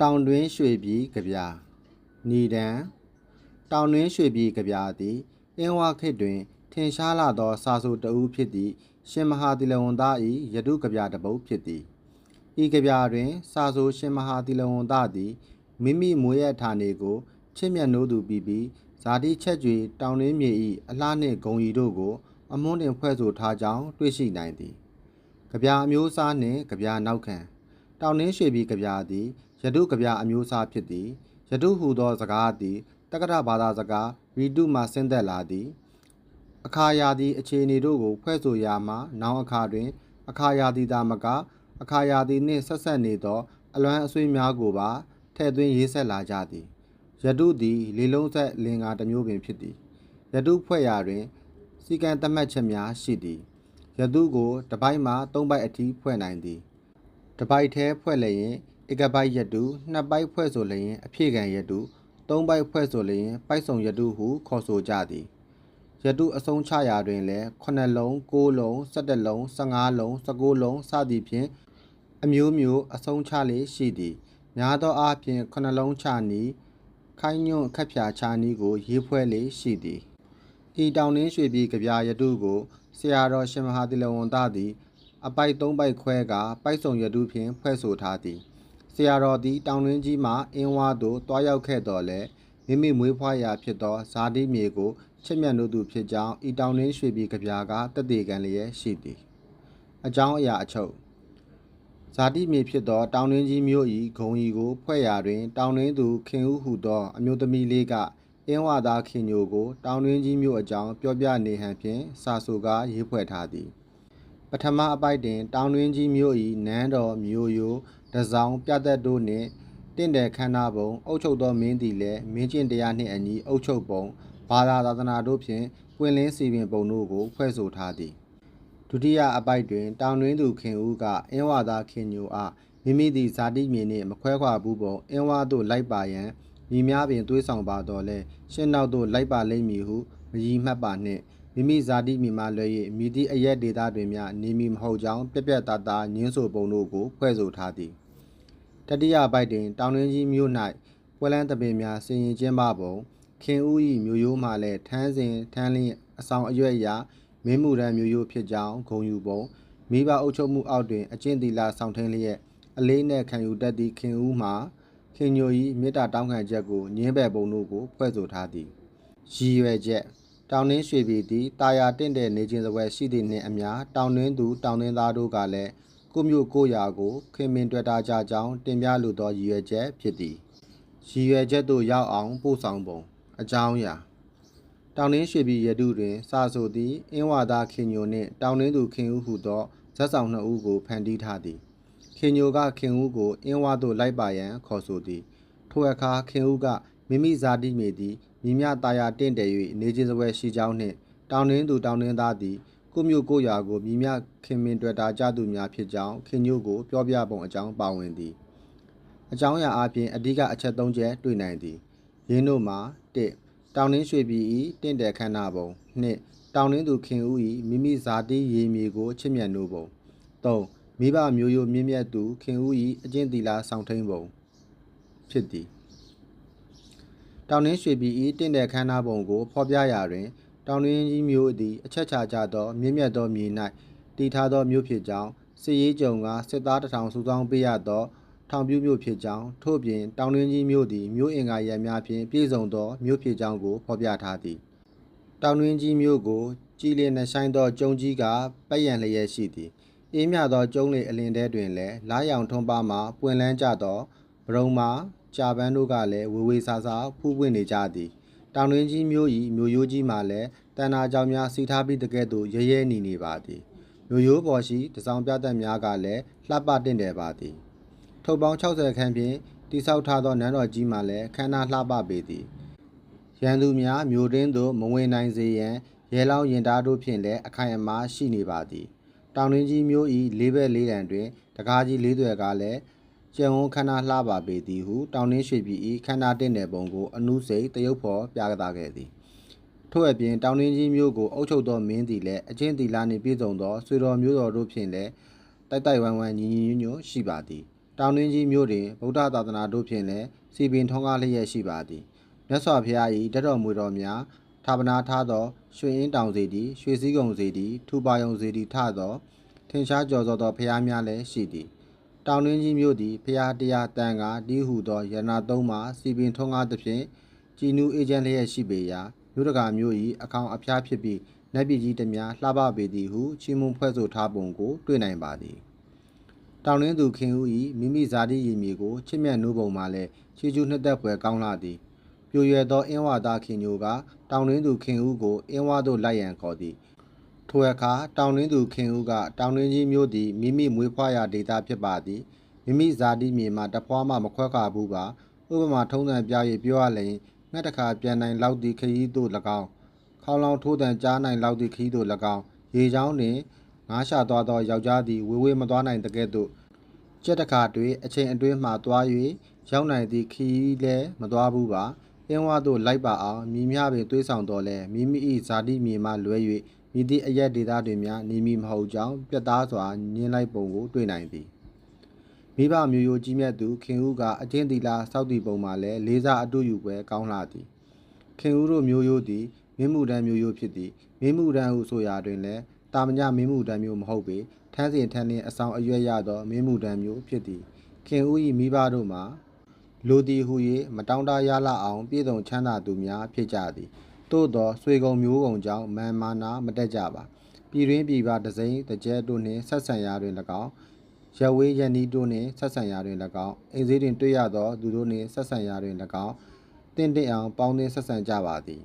တောင်တွင်းရွှေပြည်ကြပြညီတံတောင်တွင်းရွှေပြည်ကြပြသည်အင်းဝခေတ်တွင် ထင်ရှားလာသော စာဆိုတဦးဖြစ်သည့်ရှင်မဟာတိလဝန္တ၏ယတုကြပြတစ်ပုဒ်ဖြစ်သည်ဤကြပြတွင် စာဆိုရှင်မဟာတိလဝန္တသည်မိမိမွေးရဌာနေကိုချစ်မြတ်နိုးသူပြီးပြီးဇာတိချက်ကြွေတောင်တွင်းမြေ၏အလှနှင့်ဂုံရီတို့ကို အမွန်းတင်ဖွဲ့ဆိုထားကြောင်းတွေ့ရှိနိုင်သည်ကြပြအမျိုးအစားနှင့်ကြပြနောက်ခံတောင်နှင်းရွှေပြည်ကဗျာသည် ယတုကဗျာအမျိုးအစားဖြစ်သည်ယတုဟူသောစကားသည်တက္ကရာဘာသာစကားရီတုမှဆင်းသက်လာသည်အခါယာသည်အခြေအနေတို့ကိုဖွဲ့ဆိုရာမှာနောင်အခါတွင် အခါယာသည်သာမက အခါယာသည်နှင့်ဆက်ဆက်နေသော အလွမ်းအဆွေးများကိုပါထည့်သွင်းရေးဆက်လာကြသည်ယတုသည် လေလုံးဆက်လင်္ကာတစ်မျိုးပင်ဖြစ်သည်ယတုဖွဲ့ရာတွင်စီကံသတ်မှတ်ချက်များရှိသည်ယတုကိုတစ်ပိုက်မှသုံးပိုက်အထိဖွဲ့နိုင်သည်တစ်ပိုက်သေးဖွဲ့လျင် ဧကပိုက်ရတုနှစ်ပိုက်ဖွဲ့ဆိုလျင်အဖြည့်ခံရတုသုံးပိုက်ဖွဲ့ဆိုလျင်ပိုက်ဆောင်ရတုဟုခေါ်ဆိုကြသည်ရတုအဆုံးချရာတွင်လည်း9လုံး9လုံး17လုံး15လုံး19လုံးစသည်ဖြင့်အမျိုးမျိုးအဆုံးချလေရှိသည်များသောအားဖြင့်9လုံးချနီးခိုင်းညွန့်ခက်ဖြာချနီးကို ရေးဖွဲ့လေရှိသည်ဤတောင်နှင်းရွှေပြည်ကြပြရတုကိုဆရာတော်ရှင်မဟာတိလဝန္တသည် အပိုက်၃ပိုက်ခွဲကပိုက်ဆောင်ရတုဖြင့်ဖွဲ့ဆိုထားသည် ဆရာတော်သည်တောင်တွင်းကြီးမှအင်းဝါသို့တွားရောက်ခဲ့တော်လဲမိမိမွေးဖွားရာဖြစ်သောဇာတိမြေကိုချစ်မြတ်နိုးသူဖြစ်ကြောင်းဤတောင်တွင်းရွှေပြည်ကဗျာကတက်တည်ခံလျက်ရှိသည်အကြောင်းအရာအချုပ်ဇာတိမြေဖြစ်သောတောင်တွင်းကြီးမြို့၏ဂုံဤကိုဖွဲ့ရာတွင် တောင်တွင်းသူခင်ဦးဟုသောအမျိုးသမီးလေးကအင်းဝါသားခင်ညိုကို တောင်တွင်းကြီးမြို့အကြောင်းပြောပြနေဟန်ဖြင့်စာဆိုကားရေးဖွဲ့ထားသည် ပထမအပိုက်တွင် တောင်တွင်းကြီးမြို့၏နန်းတော်မြို့ရိုး တစောင်းပြသက်တို့နှင့်တင့်တယ်ခန္ဓာပုံအုပ်ချုပ်သောမင်းသည်လည်းမင်းကျင့်တရားနှင့်အညီအုပ်ချုပ်ပုံဘာသာသာသနာတို့ဖြင့်ပွင့်လင်းစီပင်ပုံတို့ကိုဖွဲ့ဆိုထားသည်ဒုတိယအပိုက်တွင် တောင်တွင်းသူခင်ဦးကအင်းဝါသာခင်ညိုအားမိမိသည်ဇာတိမြေနှင့်မခွဲခွာဘူးပုံအင်းဝါသို့လိုက်ပါရန်မိများပင်တွေးဆောင်ပါတော့လဲရှင်းနောက်သို့လိုက်ပါလိမ့်မည်ဟုမရီမှတ်ပါနှင့်မိမိဇာတိမိမှလွဲ၍မိသည့်အရက်ဒေတာတွင်များနေမည်မဟုတ်ကြောင်းပြက်ပြက်သားသားညင်းဆိုပုံတို့ကိုဖွဲ့ဆိုထားသည် တတိယပိုက်တွင် တောင်တွင်းကြီးမြို့၌ပွဲလန်းတပင်များဆင်ရင်ကျင်းပပုံခင်ဦး၏မြို့ရိုးမှလည်းထန်းစဉ်ထန်းလင်းအဆောင်အရွက်အရာမင်းမှုရန်မြို့ရိုးဖြစ်ကြောင်းဂုံယူပုံမိဘအုပ်ချုပ်မှုအောက်တွင်အကျင့်တီလာဆောင်ထင်းလျက်အလေးနဲ့ခံယူတတ်သည့်ခင်ဦးမှာခင်ညို၏မေတ္တာတောင်းခံချက်ကိုညင်းပယ်ပုံတို့ကိုဖွဲ့ဆိုထားသည်ရည်ရွယ်ချက်တောင်နှင်းရွှေပြည်သည်တာယာတင့်တဲ့နေခြင်းစပွဲရှိသည့်နှင့်အမျှတောင်နှင်းသူတောင်နှင်းသားတို့ကလည်း ကိုမျိုးကိုရာကိုခင်မင်တွေ့တာကြကြောင်းတင်ပြလိုသောရည်ရွယ်ချက်ဖြစ်သည်ရည်ရွယ်ချက်သို့ရောက်အောင်ပို့ဆောင်ပုံအကြောင်းအရာတောင်နှင်းရွှေပြည်ရတုတွင်စာဆိုသည်အင်းဝါသားခင်ညိုနှင့်တောင်နှင်းသူခင်ဦးဟုသောဇက်ဆောင်နှစ်ဦးကိုဖန်တီးထားသည်ခင်ညိုကခင်ဦးကိုအင်းဝါသို့လိုက်ပါရန်ခေါ်ဆိုသည်ထိုအခါခင်ဦးကမိမိဇာတိမြေသည်မိမြတာယာတင့်တယ်၍နေခြင်းစပွဲရှိကြောင်းနှင့်တောင်နှင်းသူတောင်နှင်းသားသည် ကိုမျိုးကိုရာကိုမိမြခင်မင်တွေ့တာကြသူများဖြစ်ကြောင်းခင်ညို့ကိုပြောပြပုံအကြောင်းပါဝင်သည်အကြောင်းအရာအပြင်အဓိကအချက်၃ချက်တွေ့နိုင်သည်ရင်းတို့မှာ၁တောင်နှင်းရွှေပြည်ဤတင့်တယ်ခန္ဓာပုံ၂တောင်နှင်းသူခင်ဦးဤမိမိဇာတိရေမြေကိုချစ်မြတ်နိုးပုံ၃မိဘမျိုးရိုးမြင့်မြတ်သူခင်ဦးဤအကျင့်တီလာဆောင်ထိန်ပုံဖြစ်သည်တောင်နှင်းရွှေပြည်ဤတင့်တယ်ခန္ဓာပုံကိုဖော်ပြရာတွင် တောင်တွင်းကြီးမျိုးသည်အချက်ချာကြသောမြင့်မြတ်သောမြေ၌တည်ထားသောမြို့ဖြစ်ကြောင်းစစ်ရေးကြုံကစစ်သားတထောင်စုဆောင်းပေးရသောထောင်ပြူးမြို့ဖြစ်ကြောင်းထို့ပြင်တောင်တွင်းကြီးမြို့သည်မြို့အင်္ဂါရပ်များဖြင့်ပြည့်စုံသောမြို့ဖြစ်ကြောင်းကိုဖော်ပြထားသည်တောင်တွင်းကြီးမြို့ကိုကြည်လင်နှဆိုင်သောကျုံကြီးကပတ်ရန်လျက်ရှိသည်အေးမြသောကျုံးလေအလင်တဲတွင်လည်းလားရောင်ထွန်းပါမှပွင့်လန်းကြသောဗရုံမာကြာပန်းတို့ကလည်းဝေဝေဆာဆာဖူးပွင့်နေကြသည် တောင်တွင်းကြီးမြို့၏မြို့ရိုးကြီးမှလည်းတန်နာကြောင်များစီထားပြီးတကဲ့သို့ရဲရဲနီနေပါသည်မြို့ရိုးပေါ်ရှိတစောင်းပြသက်များကလည်းလှပတင့်တယ်ပါသည်ထုတ်ပေါင်း60ခန်းဖြင့်တိဆောက်ထားသောနန်းတော်ကြီးမှလည်းခမ်းနားလှပပေသည်ရန်သူများမြို့တွင်းသို့မဝင်နိုင်စေရန်ရဲလောင်းရင်သားတို့ဖြင့်လည်းအခိုင်အမာရှိနေပါသည်တောင်တွင်းကြီးမြို့၏လေးဘက်လေးတန်တွင်တကားကြီးလေးသွယ်ကလည်း ကျန်ဝန်းခန္ဓာလှပါပေသည်ဟုတောင်နှင်းရွှေပြည်ဤခန္ဓာတင့်တဲ့ပုံကိုအနုစိတ်တရုပ်ဖော်ပြသခဲ့သည်ထို့အပြင်တောင်နှင်းကြီးမျိုးကိုအုပ်ချုပ်သောမင်းသည်လည်းအချင်းတီလာနှင့်ပြည်စုံသောဆွေတော်မျိုးတော်တို့ဖြင့်လည်းတိုက်တိုက်ဝိုင်းဝိုင်းညီညီညွတ်ညွတ်ရှိပါသည်တောင်တွင်းကြီးမြို့တွင်ဗုဒ္ဓသာသနာတို့ဖြင့်လည်းစီပင်ထွန်းကားလျက်ရှိပါသည်မြတ်စွာဘုရား၏တတော်မူတော်များဌာပနာထားသောရွှေအင်းတောင်စီတီရွှေစည်းကုံစီတီထူပါယုံစီတီထသောထင်ရှားကျော်စောသောဘုရားများလည်းရှိသည် တောင်တွင်းကြီးမြို့သည်ဖျားတရားတန်ကတီးဟုသောရဏသုံးမှာစီပင်ထုံးကားသဖြင့်ကြည်နူးအေဂျင့်လျက်ရှိပေရာမြို့တကာမြို့၏အကောင်အဖျားဖြစ်ပြီးနတ်ပြည်ကြီးတများလှပပေသည်ဟုချီးမွမ်းဖွဲ့ဆိုထားပုံကိုတွေ့နိုင်ပါသည်တောင်တွင်းသူခင်ဦး၏မိမိဇာတိရည်မြေကိုချစ်မြတ်နိုးပုံမှာလည်းချီကျူးနှစ်သက်ဖွယ်ကောင်းလာသည်ပြိုရွယ်သောအင်းဝါသားခင်ညိုကတောင်တွင်းသူခင်ဦးကိုအင်းဝါသို့လိုက်ရန်ခေါ်သည် ထိုအခါတောင်တွင်းသူခင်ဦးကတောင်တွင်းကြီးမြို့သည်မိမိမွေးဖွားရာဒေသဖြစ်ပါသည်မိမိဇာတိမြေမှာတဖွားမှမခွက်ခါဘူးပါဥပမာထုံးစံပြ၍ပြောရလျင်ငှက်တစ်ခါပြန်နိုင်လောက်သည့်ခရီးသို့၎င်းခေါင်းလောင်ထိုးတန်ကြားနိုင်လောက်သည့်ခရီးသို့၎င်းရေချောင်းတွင်ငါးရှာသွားသောယောက်ျားသည်ဝေဝေးမသွားနိုင်တကဲ့သို့ကြက်တစ်ခါတွေ့အချိန်အတွင်းမှသွား၍ရောက်နိုင်သည့်ခရီးလည်းမသွားဘူးပါအင်းဝါသို့လိုက်ပါအောင်မိမြပင်တွေးဆောင်တော်လဲမိမိ၏ဇာတိမြေမှလွဲ၍ မိသည့်အရက်ဒေသတွင်များနေမည်မဟုတ်ကြောင်းပြတ်သားစွာညင်းလိုက်ပုံကိုတွေ့နိုင်သည်မိဘမျိုးရိုးကြီးမြတ်သူခင်ဦးကအချင်းတီလာစောက်တီပုံမှာလည်းလေးစားအတူယူပွဲကောင်းလာသည်ခင်ဦးတို့မျိုးရိုးသည်မင်းမှုတန်းမျိုးရိုးဖြစ်သည်မင်းမှုတန်းဟုဆိုရာတွင်လည်းတာမညမင်းမှုတန်းမျိုးမဟုတ်ပေထန်းစဉ်ထန်းနှင့်အဆောင်အရွက်ရသောမင်းမှုတန်းမျိုးဖြစ်သည်ခင်ဦး၏မိဘတို့မှာလိုသည်ဟု၍မတောင်းတရလအောင် ပြည်စုံချမ်းသာသူများဖြစ်ကြသည် သို့သောဆွေကုံမျိုးကုံကြောင့်မာမာနာမတက်ကြပါပြည်တွင်းပြည်ပဒစိမ့်တကြဲတို့နှင့်ဆက်ဆံရာတွင်၎င်းရဝေးရန်နီးတို့နှင့်ဆက်ဆံရာတွင်၎င်းအိမ်စည်းတွင်တွေ့ရသောသူတို့နှင့်ဆက်ဆံရာတွင်၎င်းတင့်တင့်အောင်ပေါင်းသင်းဆက်ဆံကြပါသည်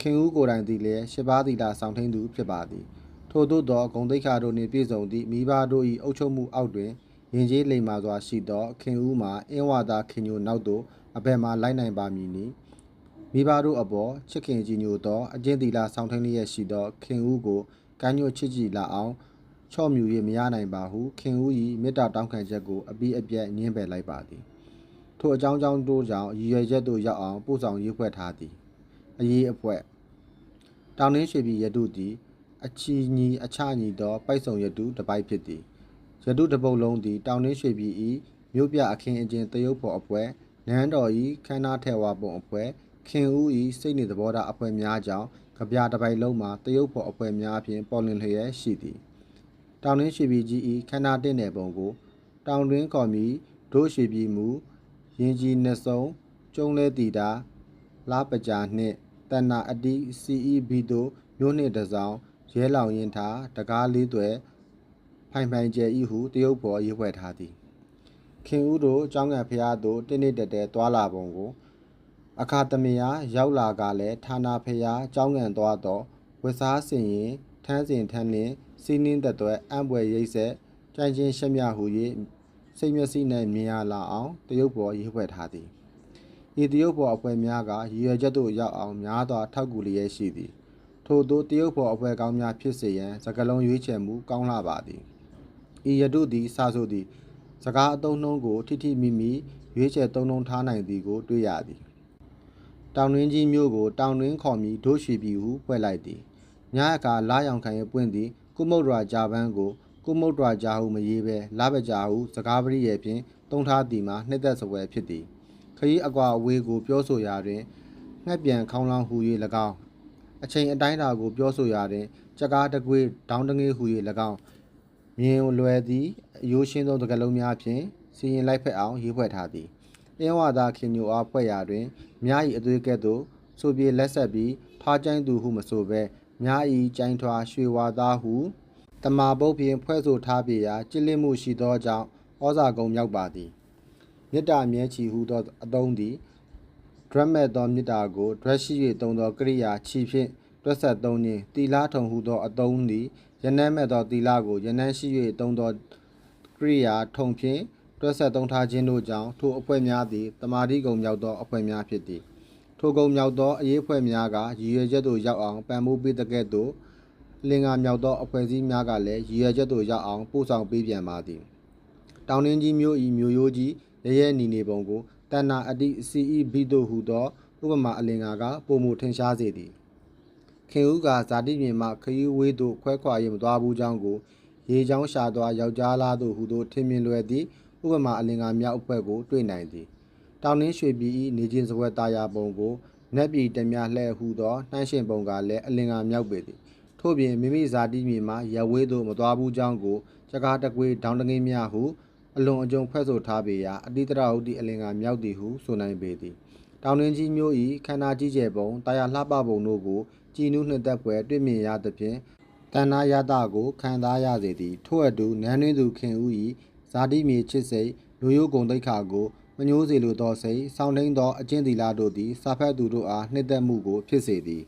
ခင်ဦးကိုယ်တိုင်သည်လည်းရှစ်ပါးသီလာဆောင်ထင်းသူဖြစ်ပါသည်ထို့သောသောဂုံတိတ်ခါတို့နှင့်ပြည့်စုံသည့်မိဘတို့၏အုပ်ချုပ်မှုအောက်တွင်ရင်ကျေးလိမ္မာစွာရှိသောခင်ဦးမှာအင်းဝါသာခင်ညိုနောက်သို့အဘယ်မှလိုက်နိုင်ပါမည်နည်း မိဘတို့အပေါ်ချစ်ခင်ကြည်ညိုသောအကျင့်သီလာဆောင်ထင်းလျက်ရှိသောခင်ဦးကိုကမ်းညွတ်ချစ်ကြည်လာအောင်ချော့မြူ၍မရနိုင်ပါဟုခင်ဦး၏မေတ္တာတောင်းခံချက်ကိုအပိအပြက်ညှင်းပယ်လိုက်ပါသည်ထိုအကြောင်းကြောင့်တို့ကြောင့်ရည်ရွယ်ချက်သို့ရောက်အောင်ပို့ဆောင်ရေးဖွဲ့ထားသည်အရေးအဖွဲ့တောင်နှင်းရွှေပြည်ရတုသည်အချီညီအချညီသောပိုက်ဆုံရတုတစ်ပိုက်ဖြစ်သည်ရတုတစ်ပုတ်လုံးသည်တောင်နှင်းရွှေပြည်၏မြို့ပြအခင်းအကျင်းတရုပ်ဖော်အဖွဲ့နန်းတော်၏ခန္ဓာထဲဝါပုံအဖွဲ့ ခင်ဦး၏စိတ်နေသဘောထားအဖွဲ့များကြောင့်ကြပြတစ်ပိုက်လုံးမှာတရုပ်ဖော်အဖွဲ့များဖြင့်ပေါ်လွင်လျက်ရှိသည်တောင်နှင်းရွှေပြည်ကြီး၏ခန္ဓာတင့်နယ်ပုံကို တောင်တွင်းကော်မီဒို့ရွှေပြည်မူရင်ကြီးနှစ်စုံကျုံလဲတီတာလားပကြာနှင့်တဏ္ဏအတိ CEB တို့မြို့နှင့်တစောင်းရဲလောင်ရင်ထားတကားလေးတွေဖိုင်ဖိုင်ကျဲဤဟုတရုတ်ဘော်ရေးဖွဲ့ထားသည်ခင်ဦးတို့အကြောင်းငံဖျားသို့တင်းနေတက်တဲသွာလာပုံကို အခါသမယရောက်လာကလည်းဌာနာဖျားအကြောင်းငံသွားတော့ဝတ်စားစင်ရင်ထန်းစင်ထန်းနှင့်စီးနှင်းသက်သွဲအံ့ဘွယ်ရိတ်ဆက်ကြိုင်ချင်းရှက်မြဟု၍စိတ်မျက်စိနှင့်မြင်ရလာအောင်တရုတ်ဘော်ရေးဖွဲ့ထားသည်ဤတရုတ်ဘော်အဖွဲ့များကရည်ရွယ်ချက်သို့ရောက်အောင်များစွာထောက်ကူလျက်ရှိသည်ထို့သောတရုတ်ဘော်အဖွဲ့ကောင်းများဖြစ်စေရန်စကလုံးရွေးချယ်မှုကောင်းလာပါသည်ဤရတုသည်စာဆိုသည်စကားအသုံးနှုန်းကို ထိထိမိမိရွေးချယ်သုံးနှုန်းထားနိုင်သည်ကိုတွေ့ရသည် တောင်တွင်းကြီးမျိုးကိုတောင်တွင်းခေါ်မီဒို့ရွှေပြည်ဟုဖွဲ့လိုက်သည်ညအခါလာရောင်ခံရပွင့်သည်ကုမုတ်ရာဂျာပန်းကိုကုမုတ်ရာဂျာဟုမရေးဘဲလပကြာဟုစကားပရိရဲ့ဖြင့်တုံးထားသည်မှာနှစ်သက်စပွဲဖြစ်သည်ခရီးအကွာအဝေးကိုပြောဆိုရာတွင်ငှက်ပြန်ခေါင်းလောင်းဟူ၍၎င်းအချိန်အတိုင်းအတာကိုပြောဆိုရာတွင်ကြကားတကွေးဒေါင်းတငေးဟူ၍၎င်းမြင်လွယ်သည့်အယိုးရှင်းသောတကလုံးများဖြင့်စီရင်လိုက်ဖက်အောင်ရေးဖွဲ့ထားသည် အင်းဝါသာခင်ညိုအားဖွဲ့ရာတွင်မြား၏အသွေးကဲ့သို့ဆိုပြေလက်ဆက်ပြီးထွားကျိုင်းသူဟုမဆိုဘဲမြား၏ကျိုင်းထွားရွှေဝါသားဟုတမာပုတ်ဖြင့်ဖွဲ့ဆိုထားပေရာကြည်လင့်မှုရှိသောကြောင့်ဩဇာကုံမြောက်ပါသည်မေတ္တာမြဲချီဟုသောအတုံးသည်ဒရက်မဲ့သောမေတ္တာကိုဒရက်ရှိ၍သုံးသောကရိယာခြီဖြင့်တွက်ဆက်သုံးခြင်းတီလာထုံဟုသောအတုံးသည်ယနမ်းမဲ့သောတီလာကိုယနမ်းရှိ၍သုံးသောကရိယာထုံဖြင့် တွက်ဆက်သုံးထားခြင်းတို့ကြောင့်ထိုအဖွဲ့များသည်တမာတိကုံမြောက်သောအဖွဲ့များဖြစ်သည်ထိုကုံမြောက်သောအရေးအဖွဲ့များကရည်ရွယ်ချက်သို့ရောက်အောင်ပံ့ပိုးပေးတဲ့ကဲ့သို့လင်္ကာမြောက်သောအဖွဲ့အစည်းများကလည်းရည်ရွယ်ချက်သို့ရောက်အောင်ပို့ဆောင်ပေးပြန်ပါသည်တောင်တွင်းကြီးမျိုးဤမျိုးရိုးကြီးရဲရဲနီနေပုံကိုတဏ္ဏအတိ CEB တို့ဟူသောဥပမာအလင်္ကာကပုံမှုထင်ရှားစေသည်ခင်ဦးကဇာတိမြေမှခရီးဝေးသို့ခွဲခွာ၍မသွားဘူးကြောင်းကို ရေချောင်းရှာသွားယောက်ျားလားသို့ဟူသောထင်မြင်လွယ်သည့်ဝ ဥပမာအလင်္ကာမြောက်အဖွဲ့ကို တွေ့နိုင်သည်တောင်နှင်းရွှေပြည်၏နေချင်းစပွဲတာယာပုံကိုနက်ပြည်တမြလှဲ့ဟုသောနှိုင်းရှင်ပုံကလည်းအလင်္ကာမြောက်ပေသည်ထို့ပြင်မိမိဇာတိမြေမှရဝေးသို့မသွားဘူးကြောင်းကိုစကားတကွေဒေါင်းတငင်းများဟုအလွန်အကျုံဖွဲ့ဆိုထားပေရာအတိတရဟုတ်သည့်အလင်္ကာမြောက်သည်ဟုဆိုနိုင်ပေသည်တောင်တွင်းကြီးမျိုး၏ခန္ဓာကြီးကျယ်ပုံတာယာလှပပုံတို့ကိုကြည်နူးနှစ်သက်ဖွယ်တွေ့မြင်ရသဖြင့်တဏ္ဍာယတကိုခံစားရစေသည်ထို့အတူနန်းတွင်သူခင်ဦး၏ ဇာတိမြေချစ်စိတ်လူရိုးကုံတိတ်ခါကိုမညှိုးစေလိုသောစိတ်ဆောင်းနှင်းသောအကျင့်သီလတို့သည်စာဖတ်သူတို့အားနှစ်သက်မှုကိုဖြစ်စေသည်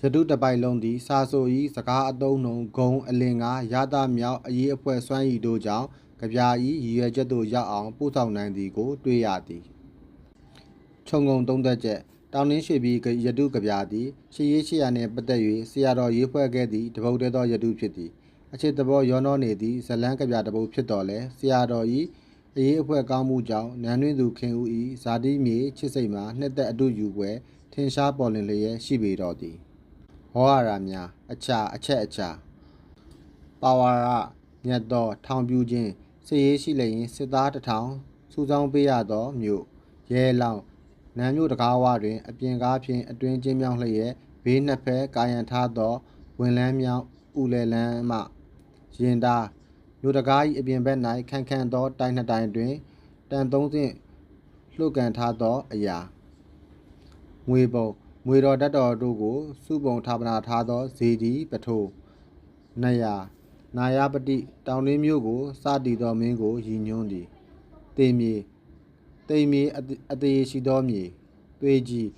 ရတုတပိုင်လုံးသည်စာဆို၏စကားအတုံးနှုံဂုံအလင်ကရသမြောက်အရေးအဖွဲ့စွမ်းရည်တို့ကြောင့်ကြပြာ၏ရည်ရွယ်ချက်သို့ရောက်အောင်ပို့ဆောင်နိုင်သည်ကို တွေ့ရသည်ခြုံငုံသုံးသက်ချက်တောင်နှင်းရွှေပြည်ရတုကဗျာသည်ရှေးရေးရှေးရနှင့်ပတ်သက်၍ဆရာတော်ရေးဖွဲ့ခဲ့သည့်တပုတ်တည်းသောရတုဖြစ်သည် အချစ်သဘောရောနှောနေသည့်ဇလန်းကဗျာတပုတ်ဖြစ်တော်လဲဆရာတော်၏အရေးအဖွဲ့ကောင်းမှုကြောင့်နန်းတွင်သူခင်ဦး၏ဇာတိမြေချစ်စိတ်မှာနှစ်သက်အတူယူပွဲထင်ရှားပေါ်လင်လျက်ရှိပေတော်သည်ဟောရတာများအချာအချက်အချာပါဝါရမြတ်သောထောင်ပြူခြင်းစည်ရေးရှိလျင်စစ်သားတစ်ထောင်စူဆောင်းပေးရသောမြို့ရဲလောင်နန်းမြို့တကားဝတွင် အပြင်ကားဖြင့်အတွင်းချင်းမြောင်းလျက်ဘေးနှစ်ဖက်ကာယံထားသောဝင်လန်းမြောင်းဥလဲလန်းမှ ရင်သားမြို့တကား၏အပြင်ဘက်၌ခန့်ခန့်သောတိုင်နှစ်တိုင်တွင်တန်သုံးဆင့်လှုပ်ကန်ထားသောအရာငွေပုံငွေတော်တတ်တော်တို့ကိုစုပုံထာပနာထားသောဇေဒီပထိုးနယာနာယပတိတောင်လေးမျိုးကိုစတည်သောမင်းကိုရည်ညွှန်းသည်တေမြေတိမ်မြေအသအသေးရှိသောမြေသွေးကြီး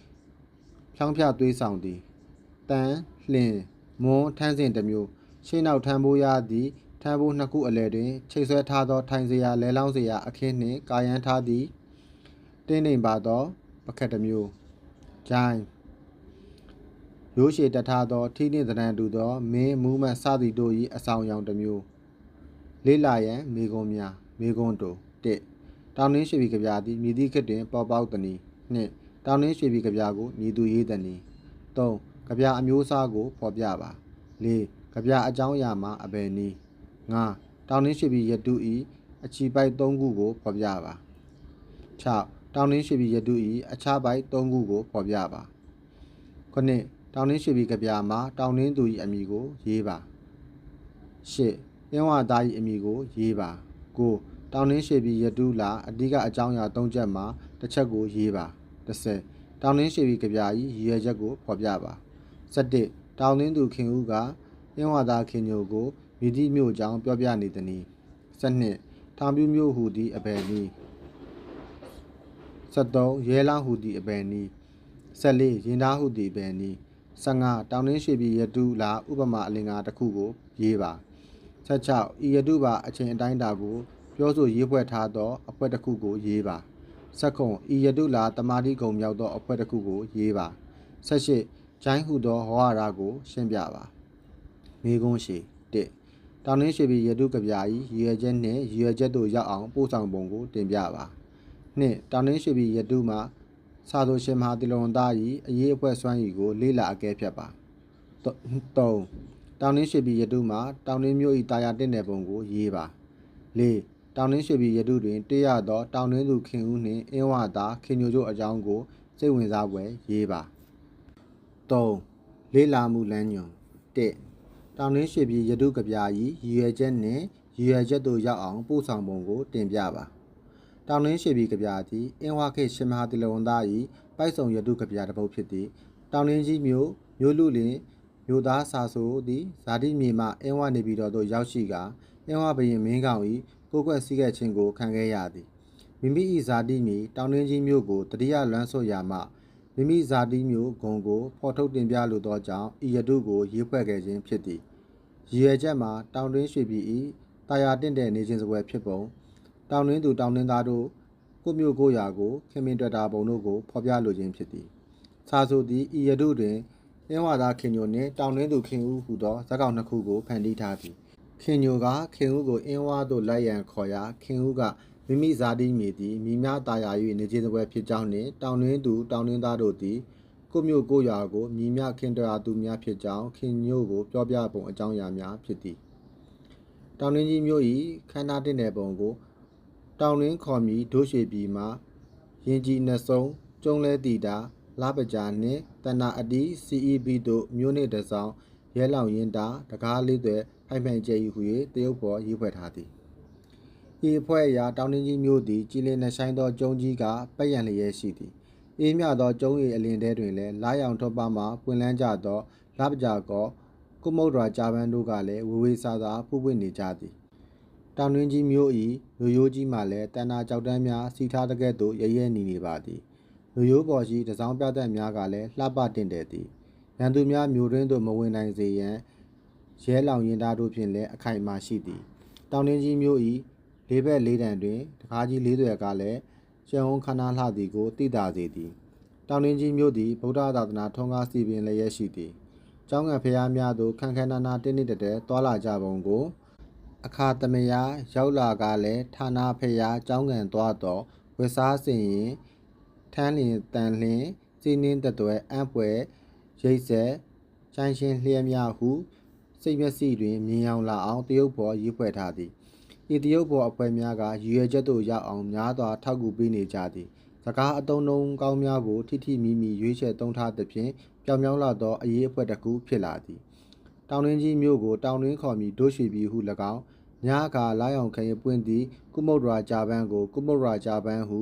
ဖြောင်းဖြသွေးဆောင်သည်တန်လှင်မွန်းထန်းစဉ်တစ်မျိုး ရှေ့နောက်ထမ်းဖို့ရသည့်ထမ်းဖို့နှစ်ခုအလယ်တွင်ချိတ်ဆွဲထားသော ထိုင်စရာလဲလောင်းစရာအခင်းနှင့်ကာယမ်းထားသည့်တင်းနေပါသောပကတ်တစ်မျိုးဂျိုင်းရိုးရှည်တထားသောထိနှင့်သဏ္ဍာန်တူသောမင်းမူးမတ်စသည်တို့၏အဆောင်အယောင်တစ်မျိုးလေးလာရန်မေကွန်များမေကွန်တို့တစ်တောင်နှင်းရွှေပြည်ကဗျာသည်မြည်သည့်ခေတ်တွင်ပေါ်ပေါက်သည်နီနှစ်တောင်နှင်းရွှေပြည်ကဗျာကိုမြည်သူရေးသည်နီသုံးကဗျာအမျိုးအစားကိုဖော်ပြပါလေး ကဗျာအကြောင်းအရာမှာအဘယ်နည်းငါတောင်နှင်းရွှေပြည်ရတုဤအချီပိုက်၃ခုကိုဖော်ပြပါ6တောင်နှင်းရွှေပြည်ရတုဤအခြားပိုက်၃ခုကိုဖော်ပြပါခုနှစ်တောင်နှင်းရွှေပြည်ကဗျာမှာတောင်နှင်းသူ၏အမည်ကိုရေးပါ8အင်းဝါသား၏အမည်ကိုရေးပါ9တောင်နှင်းရွှေပြည်ရတုလာအဓိကအကြောင်းအရာ၃ချက်မှာတစ်ချက်ကိုရေးပါ10တောင်နှင်းရွှေပြည်ကဗျာ၏ရည်ရွယ်ချက်ကိုဖော်ပြပါ17တောင်နှင်းသူခင်ဦးက အင်းဝါသားခင်ညိုကိုမြည်သည့်မြို့အကြောင်းပြောပြနေသည်။12ထောင်ပြူမြို့ဟူသည့်အဘယ်နည်း73ရဲလောင်းဟူသည့်အဘယ်နည်း14ရင်သားဟူသည့်အဘယ်နည်း15တောင်နှင်းရွှေပြည်ရတုလာဥပမာအလင်္ကာတစ်ခုကိုရေးပါ16ဤရတုပါအချိန်အတိုင်းအတာကို ပြောဆိုရေးဖွဲ့ထားသောအဖွဲ့တစ်ခုကိုရေးပါ19ဤရတုလာတမာတိကုံမြောက်သောအဖွဲ့တစ်ခုကိုရေးပါ18ဂျိုင်းဟုသောဟောရတာကို ရှင်းပြပါ မေကုန်းရှိ1တောင်နှင်းရွှေပြည်ရတုကဗျာဤရည်ရွယ်ချက်နှင့်ရည်ရွယ်ချက်သို့ရောက်အောင်ပို့ဆောင်ပုံကိုတင်ပြပါ2တောင်နှင်းရွှေပြည်ရတုမှာစာသိုရှင်မဟာတိလုံသားဤအရေးအဖွဲ့စွမ်းရည်ကိုလေ့လာအကဲဖြတ်ပါ3တောင်နှင်းရွှေပြည်ရတုမှာတောင်နှင်းမြို့ဤတာယာတင့်တဲ့ပုံကိုရေးပါ4တောင်နှင်းရွှေပြည်ရတုတွင်တွေ့ရသောတောင်နှင်းသူခင်ဦးနှင့်အင်းဝသာခင်ညိုတို့အကြောင်းကိုစိတ်ဝင်စားဖွယ်ရေးပါ3လေ့လာမှုလမ်းညွှန်1 တောင်နှင်းရွှေပြည်ရတုကဗျာဤရည်ရွယ်ချက်နှင့်ရည်ရွယ်ချက်သို့ရောက်အောင်ပို့ဆောင်ပုံကိုတင်ပြပါတောင်နှင်းရွှေပြည်ကဗျာသည်အင်းဝခေရှင်မဟာတိလဝန်သားဤပိုက်ဆုံရတုကဗျာတစ်ပုဒ်ဖြစ်သည်တောင်နှင်းကြီးမြို့မြို့လူလင်မြို့သားစာဆိုသည်ဇာတိမြေမှအင်းဝနေပြည်တော်သို့ရောက်ရှိကာအင်းဝဘရင်မင်းကောင်ဤကိုကွက်စည်းခဲ့ခြင်းကိုခံခဲ့ရသည်မိမိ၏ဇာတိမြေတောင်နှင်းကြီးမြို့ကိုတတိယလွမ်းဆွရာမှမိမိဇာတိမျိုးဂုံကိုဖော်ထုတ်တင်ပြလိုသောကြောင့်ဤရတုကိုရေးဖွဲ့ခဲ့ခြင်းဖြစ်သည် ရည်ရွယ်ချက်မှာတောင်တွင်းရွှေပြည်ဤတာယာတင့်တဲ့နေခြင်းစပွဲဖြစ်ပုံတောင်တွင်းသူတောင်တွင်းသားတို့ကိုမျိုးကိုရာကိုခင်မင်တွေ့တာပုံတို့ကိုဖော်ပြလိုခြင်းဖြစ်သည်စာဆိုသည်ဤရတုတွင်အင်းဝါသားခင်ညိုနှင့်တောင်တွင်းသူခင်ဦးဟူသောဇက်ကောင်နှစ်ခုကိုဖန်တီးထားသည်ခင်ညိုကခင်ဦးကိုအင်းဝါသို့လိုက်ရန်ခေါ်ရာခင်ဦးကမိမိဇာတိမြေသည်မိများတာယာ၍နေခြင်းစပွဲဖြစ်ကြောင်းနှင့်တောင်တွင်းသူတောင်တွင်းသားတို့သည် ကိုမျိုးကိုရွာကိုမြည်မြခင်တော်သူများဖြစ်ကြောင်းခင်ညို့ကိုပြောပြပုံအကြောင်းအရာများဖြစ်သည်တောင်တွင်းကြီးမျိုး၏ခန္ဓာတင့်တဲ့ပုံကို တောင်တွင်းခေါ်မီဒိုးရွှေပြည်မှာရင်ကြီးနှစ်စုံကျုံလဲတီတာလပကြာနှင့်တဏအတီ CEB တို့မြို့နေတဆောင်ရဲလောင်ရင်တာတကားလေးတွေဖိုင်ဖိုင်ကျဲဤဟု၍တရုတ်ပေါ်ရေးဖွဲ့ထားသည်ဤအဖွဲ့အရာတောင်တွင်းကြီးမြို့သည်ကြည်လင်နှဆိုင်သောကျုံကြီးကပတ်ရန်လျက်ရှိသည် အေးမြသောကျုံ၏အလင်ထဲတွင်လည်းလာရောင်ထောပါမှပွင့်လန်းကြသောလပကြာကောကုမုဒ္ဒရာဂျာပန်တို့ကလည်းဝေဝေးစားစားဖူးပွင့်နေကြသည်တောင်တွင်းကြီးမြို့ဤလူရိုးကြီးမှလည်းတန်နာကြောက်တန်းများစီထားတဲ့ကဲ့သို့ရရဲနေနေပါသည်လူရိုးပေါ်ရှိတစောင်းပြတ်သက်များကလည်းလှပတင်တယ်သည်ရန်သူများမြို့တွင်းသို့မဝင်နိုင်စေရန်ရဲလောင်ရင်သားတို့ဖြင့်လည်းအခိုင်အမာရှိသည်တောင်တွင်းကြီးမြို့ဤလေးဘက်လေးတန်တွင်တကားကြီးလေးတွေကလည်း ကျုံခနာလှသည်ကိုသိတာစေသည်တောင်တွင်းကြီးမြို့သည်ဗုဒ္ဓသာသနာထုံးကားစီပင်လည်းရရှိသည်ကျောင်းငံဖျားများသို့ခန်းခန်းနာနာတင်းတင်းတဲတဲတွာလာကြပုံကိုအခါသမယရောက်လာကလည်းဌာနဖရာကျောင်းကန်သွားတော့ဝက်စားစင်ရင်ထန်းလျင်တန်လျင်စီနင်းတတွဲအံ့ပွဲရိတ်ဆက်ချိုင်းရှင်းလျက်များဟုစိတ်မျက်စိတွင်မြင်အောင်လာအောင်တရုတ်ဘော်ရေးဖွဲ့ထားသည် ဤတရုတ်ဘော်အဖွဲ့များကရည်ရွယ်ချက်သို့ရောက်အောင်များစွာထောက်ကူပေးနေကြသည်စကားအတုံးတုံးကောင်းများကိုထိထိမိမိရွေးချယ်သုံးထားသဖြင့်ပြောင်ပြောင်းလာသောအရေးအဖွဲ့တစ်ခုဖြစ်လာသည်တောင်တွင်းကြီးမြို့ကိုတောင်တွင်းခေါ်မီဒိုးရွှေပြည်ဟု၎င်းညအခါလာရောင်ခရင်ပွင့်သည့်ကုမုဒ္ဒရာဂျာပန်ကိုကုမုဒ္ဒရာဂျာပန်ဟု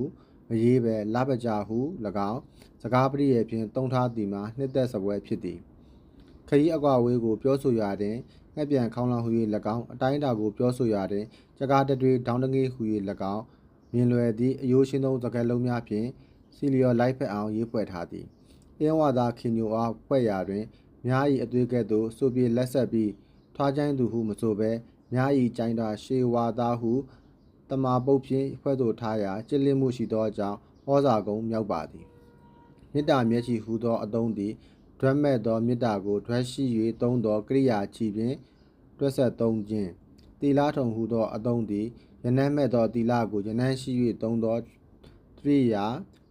မရေးပဲလပကြာဟု၎င်းစကားပရိယေဖြင့်တုံးထားသည်မှာနှစ်သက်စပွဲဖြစ်သည်ခရီးအကွာဝေးကိုပြောဆိုရတဲ့ငှ က်ပြန်ခေါင်းလောင်းဟူ၍၎င်းအတိုင်းအတာကိုပြောဆိုရတဲ့ကြကားတတွေဒေါင်းတငေးဟူ၍၎င်းမြင်လွယ်သည့်အယိုးရှင်းသောစကားလုံးများဖြင့်စီလီယောလိုက်ဖက်အောင်ရေးဖွဲ့ထားသည်အင်းဝါသာခင်ညိုအားဖွဲ့ရာတွင်များ၏အသွေးကဲ့သို့ဆိုပြေလက်ဆက်ပြီးထွားချိုင်းသူဟုမဆိုဘဲများ၏ကျိုင်းတာရှေဝါသားဟုတမာပုတ်ဖြင့်ဖွဲ့သို့ထားရာကြည်လင်မှုရှိသောအကြောင်းဩဇာကုံမြောက်ပါသည်မေတ္တာမျက်ခြည်ဟူသောအသုံးသည် ဒွတ်မဲ့သောမေတ္တာကိုဒွတ်ရှိ၍သုံးသောကရိယာချီဖြင့်တွက်ဆက်သုံးခြင်းတီလာထုံဟူသောအသုံးသည်ယနမ်းမဲ့သောတီလာကိုယနမ်းရှိ၍သုံးသောတရိယာ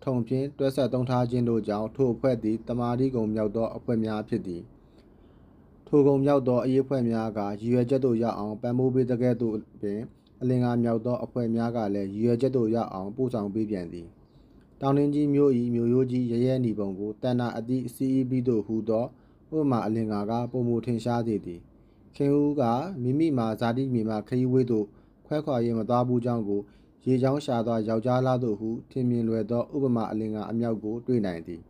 ထုံဖြင့်တွက်ဆက်သုံးထားခြင်းတို့ကြောင့်ထိုအဖွဲ့သည်တမာတိကုံမြောက်သောအဖွဲ့များဖြစ်သည်ထိုကုံမြောက်သောအရေးအဖွဲ့များကရည်ရွယ်ချက်သို့ရောက်အောင်ပံ့ပိုးပေးတဲ့ကဲ့သို့ပင်အလင်္ကာမြောက်သောအဖွဲ့များကလည်းရည်ရွယ်ချက်သို့ရောက်အောင်ပို့ဆောင်ပေးပြန်သည် တောင်တွင်းကြီးမြို့၏မြို့ရိုးကြီးရဲရဲနီပုံကိုတန်နာအသည့် CEB တို့ဟူသောဥပမာအလင်္ကာကပုံမူထင်ရှားစေသည်ခင်ဦးကမိမိမှာဇာတိမြေမှခရီးဝေးသို့ခွဲခွာ၍မသွားဘူးကြောင်းကိုရေချောင်းရှာသောယောက်ျားလားတို့ဟုထင်မြင်လွယ်သောဥပမာအလင်္ကာအမြောက်ကိုတွေ့နိုင်သည်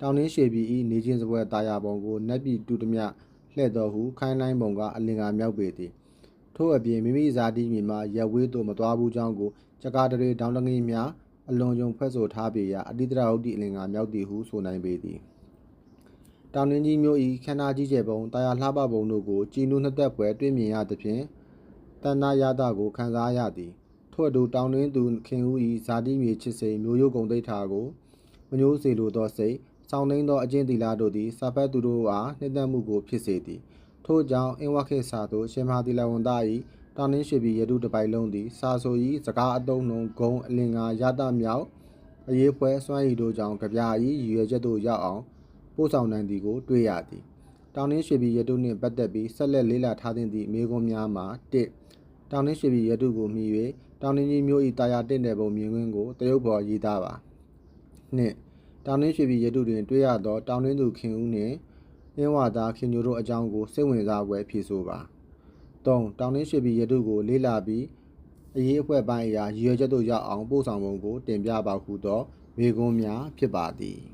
တောင်နှင်းရွှေပြည်ဤနေချင်းစပွဲတာယာပုံကိုနက်ပြည်တူတမျှလှဲ့တော်ဟုခိုင်းလိုက်ပုံကအလင်္ကာမြောက်ပေသည်ထို့အပြင်မိမိဇာတိမြေမှာရက်ဝေးသို့မသွားဘူးကြောင်းကိုကြကားတရေတောင်တငင်းများ အလွန်ယုံဖွဲ့ဆိုထားပေရာအတိတရဟုတ်သည့်အလင်္ကာမြောက်သည်ဟုဆိုနိုင်ပေသည်တောင်နှင်းကြီးမျိုးဤခန္ဓာကြီးကျယ်ပုံတာယာလှပပုံတို့ကိုကြည်နူးနှစ်သက်ပွဲတွေ့မြင်ရသဖြင့်တဏ္ဍရတာကိုခံစားရသည်ထို့အတူတောင်တွင်းသူခင်ဦးဤဇာတိမြေချစ်စိမ်မျိုးရိုးကုံတိတ်ထာကိုမညိုးစေလိုသောစိတ်စောင်းနှင်းသောအကျင့်သီလတို့သည်စာဖတ်သူတို့အားနှိမ့်သက်မှုကိုဖြစ်စေသည်ထို့ကြောင့်အင်းဝခေစာသို့ရှင်မဟာသီလဝန်သား၏ တောင်နှင်းရွှေပြည်ရတုတစ်ပိုက်လုံးသည်စာဆို၏စကားအတုံးနှုံဂုံအလင်္ကာရတမြောက်အရေးဖွဲစွမ်းရည်တို့ကြောင့်ကြပြာ၏ရည်ရွယ်ချက်သို့ရောက်အောင်ပို့ဆောင်နိုင်သည်ကိုတွေ့ရသည်တောင်နှင်းရွှေပြည်ရတုနှင့်ပတ်သက်ပြီးဆက်လက်လေးလာထားသင့်သည့်အမေကွန်းများမှာ1တောင်နှင်းရွှေပြည်ရတုကိုမြည်၍တောင်နှင်းကြီးမျိုး၏တာယာတင့်တယ်ပုံမြင်ကွင်းကိုတရုတ်ဘော်ရေးသားပါ2တောင်နှင်းရွှေပြည်ရတုတွင်တွေ့ရသောတောင်နှင်းသူခင်ဦးနှင့်အင်းဝါသားခင်ညိုတို့အကြောင်းကိုစိတ်ဝင်စားပွဲဖြေဆိုပါ 3တောင်နှင်းရွှေပြည်ရတုကိုလေးလာပြီးအရေးအဖွဲ့ပိုင်းအရာရည်ရွယ်ချက်သို့ရောက်အောင်ပို့ဆောင်ပုံကိုတင်ပြပါဟုသောမိကွန်းများဖြစ်ပါသည်